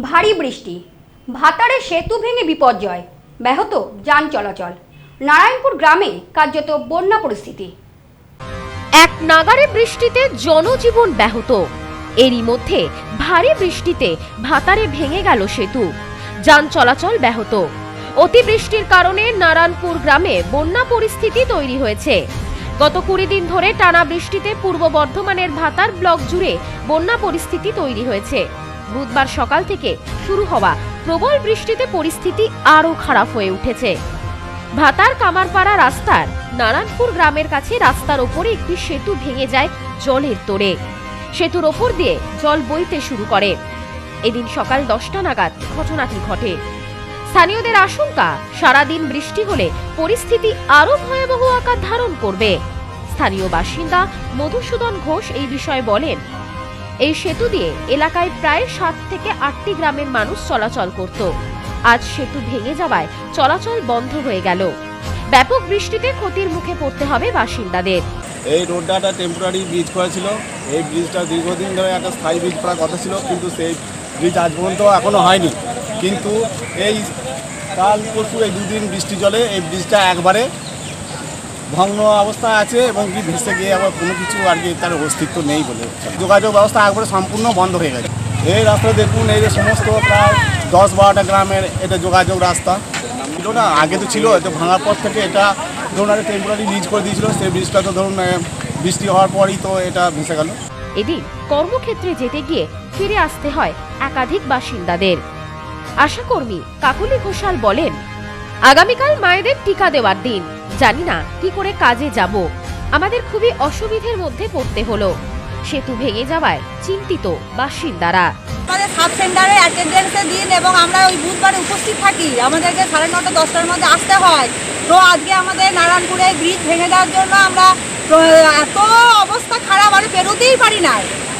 ভারী বৃষ্টি। ভাতারে সেতু ভেঙে বিপর্যয়। ব্যাহত যান চলাচল। নারায়ণপুর গ্রামে কার্যত বন্যা পরিস্থিতি। এক নাগারে বৃষ্টিতে জনজীবন ব্যাহত। এরই মধ্যে ভারী বৃষ্টিতে ভাতারে ভেঙে গেল সেতু। যান চলাচল ব্যাহত। অতিবৃষ্টির কারণে নারায়ণপুর গ্রামে বন্যা পরিস্থিতি তৈরি হয়েছে। গত কুড়ি দিন ধরে টানা বৃষ্টিতে পূর্ব বর্ধমানের ভাতার ব্লক জুড়ে বন্যা পরিস্থিতি তৈরি হয়েছে। বুধবার সকাল থেকে শুরু হওয়া প্রবল বৃষ্টিতে পরিস্থিতি আরও খারাপ হয়ে উঠেছে। ভাতার কামারপাড়া রাস্তার নারায়ণপুর গ্রামের কাছে রাস্তার ওপরে একটি সেতু ভেঙে যায় জলের তোড়ে। সেতুর ওপর দিয়ে জল বইতে শুরু করে। এদিন সকাল দশটা নাগাদ ঘটনাটি ঘটে। স্থানীয়দের আশঙ্কা, সারাদিন বৃষ্টি হলে পরিস্থিতি আরও ভয়াবহ আকার ধারণ করবে। স্থানীয় বাসিন্দা মধুসূদন ঘোষ এই বিষয়ে বলেন এই সেতু দিয়ে এলাকায় প্রায় সাত থেকে আটটি গ্রামের মানুষ চলাচল করত। আজ সেতু ভেঙে যাওয়ায় চলাচল বন্ধ হয়ে গেল। ব্যাপক বৃষ্টিতে ক্ষতির মুখে পড়তে হবে বাসিন্দাদের। এই রোডটা টেম্পোরারি ব্রিজ করেছিল। এই ব্রিজটা দীর্ঘদিন ধরে একটা স্থায়ী ব্রিজ করার কথা ছিল, কিন্তু সেই ব্রিজ আজ পর্যন্ত এখনও হয়নি। কিন্তু এই কাল পরশু এই দুদিন বৃষ্টি জলে এই ব্রিজটা একবারে ভগ্ন অবস্থায় আছে এবং কি ভেসে গিয়ে আবার কোনো কিছু আর কি তার অস্তিত্ব নেই বলে। যোগাযোগ ব্যবস্থা একবারে সম্পূর্ণ বন্ধ হয়ে গেছে। এই রাস্তা দেখুন, এই যে সমস্ত প্রায় দশ বারোটা গ্রামের এটা যোগাযোগ রাস্তা। ছিল না, আগে তো ছিল, এটা ভাঙার পর থেকে এটা ধরুন একটা টেম্পোরারি লিজ করে দিয়েছিল, সেই ব্রিজটা তো ধরুন বৃষ্টি হওয়ার পরই তো এটা ভেসে গেল। এদিন কর্মক্ষেত্রে যেতে গিয়ে ফিরে আসতে হয় একাধিক বাসিন্দাদের। আশাকর্মী কাকুলি ঘোষাল বলেন আগামীকাল মায়েদের টিকা দেওয়ার দিন। জানি না কি করে কাজে যাব। আমাদের খুবই অসুবিধের মধ্যে পড়তে হলো। সেতু ভেঙে যাওয়ায় চিন্তিত বাসিন্দারা। দিন এবং আমরা ওই উপস্থিত থাকি। আমাদেরকে সাড়ে নটা, দশটার মধ্যে আসতে হয়। তো আজকে আমাদের ব্রিজ ভেঙে জন্য আমরা এত অবস্থা খারাপ আর বেরোতেই পারি না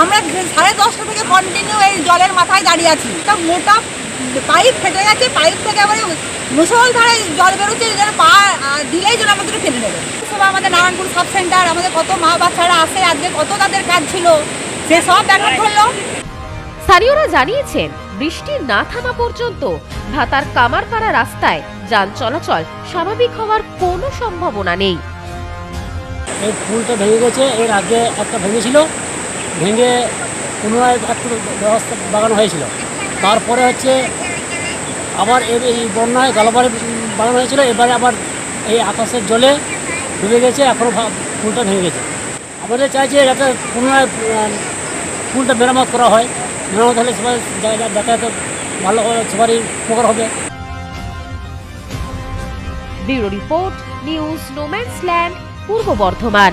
আমরা সাড়ে দশটা থেকে কন্টিনিউ এই জলের মাথায় দাঁড়িয়ে আছি। একটা মোটা পাইপ ফেটে গেছে পাইপ থেকে আবার মুসলধারে জল বেরোচ্ছে যেন পা দিলেই যেন আমাদের ফেলে নেবে সব আমাদের নারায়ণপুর সাব সেন্টার আমাদের কত মা বাচ্চারা আসে আজকে কত তাদের কাজ ছিল সে সব ব্যাঘাত ধরলো। স্থানীয়রা জানিয়েছেন বৃষ্টি না থামা পর্যন্ত ভাতার কামারপাড়া রাস্তায় যান চলাচল স্বাভাবিক হওয়ার কোনো সম্ভাবনা নেই। এই পুলটা ভেঙে গেছে এর আগে একটা ভেঙেছিল ভেঙে পুনরায় একটু ব্যবস্থা বাগানো হয়েছিল। তারপরে হচ্ছে আবার এর এই বন্যায় গালাবারে বানানো হয়েছিল, এবারে আবার এই আকাশের জলে ডুবে গেছে এখনও পুলটা ভেঙে গেছে। আমাদের চাইছে যাতে পুনরায় পুলটা মেরামত করা হয়। মেরামত হলে সবাই যাতায়াতে ভালো সবারই উপকার হবে। Bureau report, news, no man's land, Purba Bardhaman.